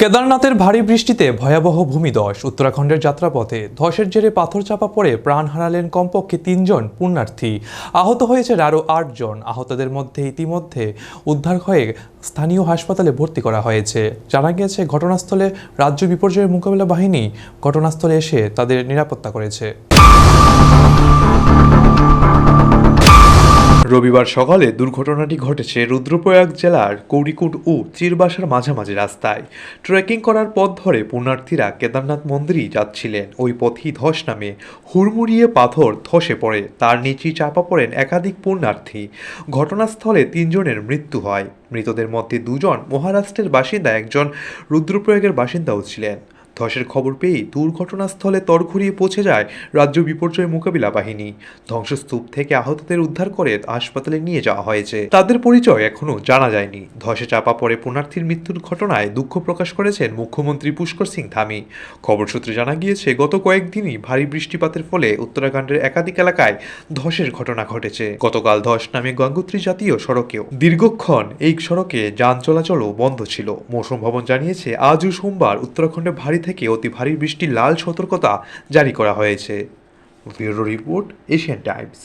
কেদারনাথের ভারী বৃষ্টিতে ভয়াবহ ভূমিধস উত্তরাখণ্ডের যাত্রাপথে ধসের জেরে পাথর চাপা পড়ে প্রাণ হারালেন কমপক্ষে তিনজন পুণ্যার্থী। আহত হয়েছে আরও আটজন। আহতদের মধ্যে ইতিমধ্যে উদ্ধার হয়ে স্থানীয় হাসপাতালে ভর্তি করা হয়েছে। জানা গিয়েছে, ঘটনাস্থলে রাজ্য বিপর্যয়ের মোকাবিলা বাহিনী ঘটনাস্থলে এসে তাদের নিরাপত্তা করেছে। রবিবার সকালে দুর্ঘটনাটি ঘটেছে রুদ্রপ্রয়াগ জেলার কৌরিকুট ও চিরবাসার মাঝামাঝি রাস্তায়। ট্রেকিং করার পথ ধরে পুণ্যার্থীরা কেদারনাথ মন্দিরেই যাচ্ছিলেন। ওই পথই ধস নামে হুড়মুড়িয়ে পাথর ধসে পড়ে। তার নিচেই চাপা পড়েন একাধিক পুণ্যার্থী। ঘটনাস্থলে তিনজনের মৃত্যু হয়। মৃতদের মধ্যে দুজন মহারাষ্ট্রের বাসিন্দা, একজন রুদ্রপ্রয়াগের বাসিন্দাও ছিলেন। ধসের খবর পেয়ে দুর্ঘটনাস্থলে তড়ঘড়িয়ে পৌঁছে যায় রাজ্য বিপর্যয় মোকাবিলা বাহিনী। ধ্বংসস্তূপ থেকে আহতদের উদ্ধার করে হাসপাতালে নিয়ে যাওয়া হয়েছে। তাদের পরিচয় এখনও জানা যায়নি। ধসে চাপা পড়ে পুণার্থীর মৃত্যুর ঘটনায় দুঃখ প্রকাশ করেছেন মুখ্যমন্ত্রী পুষ্কর সিং ধামি। খবর সূত্রে জানা গিয়েছে, গত কয়েকদিনই ভারী বৃষ্টিপাতের ফলে উত্তরাখণ্ডের একাধিক এলাকায় ধসের ঘটনা ঘটেছে। গতকাল ধস নামে গঙ্গোত্রী জাতীয় সড়কেও দীর্ঘক্ষণ এই সড়কে যান চলাচলও বন্ধ ছিল। মৌসুম ভবন জানিয়েছে, আজও সোমবার উত্তরাখণ্ডে ভারী থেকে অতি ভারী বৃষ্টির লাল সতর্কতা জারি করা হয়েছে। Bureau report Asian Times.